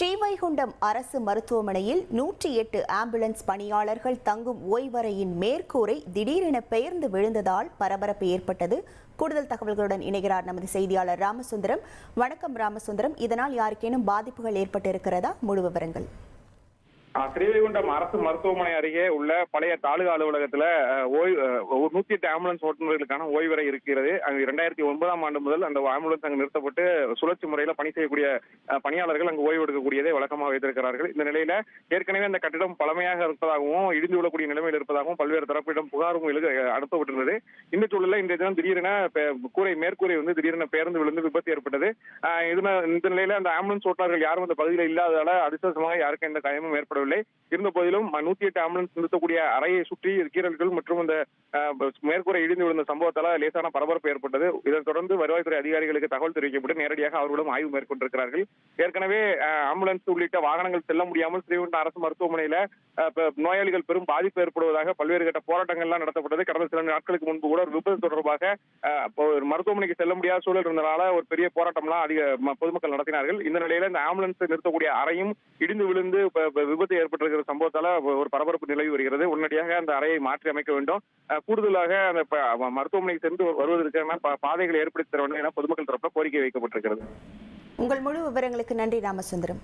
ஸ்ரீவைகுண்டம் அரசு மருத்துவமனையில் நூற்றி எட்டு ஆம்புலன்ஸ் பணியாளர்கள் தங்கும் ஓய்வறையின் மேற்கூரை திடீரென பெயர்ந்து விழுந்ததால் பரபரப்பு ஏற்பட்டது. கூடுதல் தகவல்களுடன் இணைகிறார் நமது செய்தியாளர் ராமசுந்தரம். வணக்கம் ராமசுந்தரம். இதனால் யாருக்கேனும் பாதிப்புகள் ஏற்பட்டிருக்கிறதா? முழு விவரங்கள். ஸ்ரீவைகுண்டம் அரசு மருத்துவமனை அருகே உள்ள பழைய தாலுகா அலுவலகத்துல ஓய்வு ஒரு நூத்தி எட்டு ஆம்புலன்ஸ் ஓட்டுநர்களுக்கான ஓய்வறை இருக்கிறது. அங்கு இரண்டாயிரத்தி ஒன்பதாம் ஆண்டு முதல் அந்த ஆம்புலன்ஸ் அங்கு நிறுத்தப்பட்டு சுழற்சி முறையில பணி செய்யக்கூடிய பணியாளர்கள் அங்கு ஓய்வு எடுக்கக்கூடியதை வழக்கமாக வைத்திருக்கிறார்கள். இந்த நிலையில ஏற்கனவே அந்த கட்டிடம் பழமையாக இருப்பதாகவும் இடிந்து விழக்கூடிய நிலைமையில் இருப்பதாகவும் பல்வேறு தரப்பிடம் புகாரும் அனுப்பப்பட்டிருந்தது. இந்த சூழலில் இந்த தினம் திடீரென கூரை மேற்கூரை வந்து திடீரென பேருந்து விழுந்து விபத்து ஏற்பட்டது. இந்த நிலையில அந்த ஆம்புலன்ஸ் ஓட்டுநர்கள் யாரும் அந்த பகுதியில் இல்லாததால அதிர்ஷ்டமாக யாருக்கும் எந்த காயமும் வரவில்லை இருந்த போதிலும் நூத்தி எட்டு ஆம்புலன்ஸ் நிறுத்தக்கூடிய அறையை சுற்றி கீரல்கள் மற்றும் அந்த மேற்கூரை இடிந்து விழுந்த சம்பவத்தால லேசான பரபரப்பு ஏற்பட்டது. இதைத் தொடர்ந்து வருவாய்த்துறை அதிகாரிகளுக்கு தகவல் தெரிவிக்கப்பட்டு நேரடியாக அவர்களும் ஆய்வு மேற்கொண்டிருக்கிறார்கள். ஏற்கனவே ஆம்புலன்ஸ் உள்ளிட்ட வாகனங்கள் செல்ல முடியாமல் ஸ்ரீவைகுண்டம் அரசு மருத்துவமனையில நோயாளிகள் பெரும் பாதிப்பு ஏற்படுவதாக பல்வேறு கட்ட போராட்டங்கள்லாம் நடத்தப்பட்டது. கடந்த சில நாட்களுக்கு முன்பு கூட ஒரு விபத்து தொடர்பாக ஒரு மருத்துவமனைக்கு செல்ல முடியாத சூழல் இருந்தனால ஒரு பெரிய போராட்டம்லாம் அதிக பொதுமக்கள் நடத்தினார்கள். இந்த நிலையில இந்த ஆம்புலன்ஸ் நிறுத்தக்கூடிய அறையும் இடிந்து விழுந்து விபத்து விபத்து ஏற்பட்டிருக்கிற சம்பவத்தால ஒரு பரபரப்பு நிலவி வருகிறது. உடனடியாக அந்த அறையை மாற்றி அமைக்க வேண்டும். கூடுதலாக அந்த மருத்துவமனைக்கு சென்று வருவதற்கான பாதைகளை ஏற்படுத்தி தர வேண்டும் என பொதுமக்கள் தரப்புல கோரிக்கை வைக்கப்பட்டிருக்கிறது. உங்கள் முழு விவரங்களுக்கு நன்றி ராமசுந்தரம்.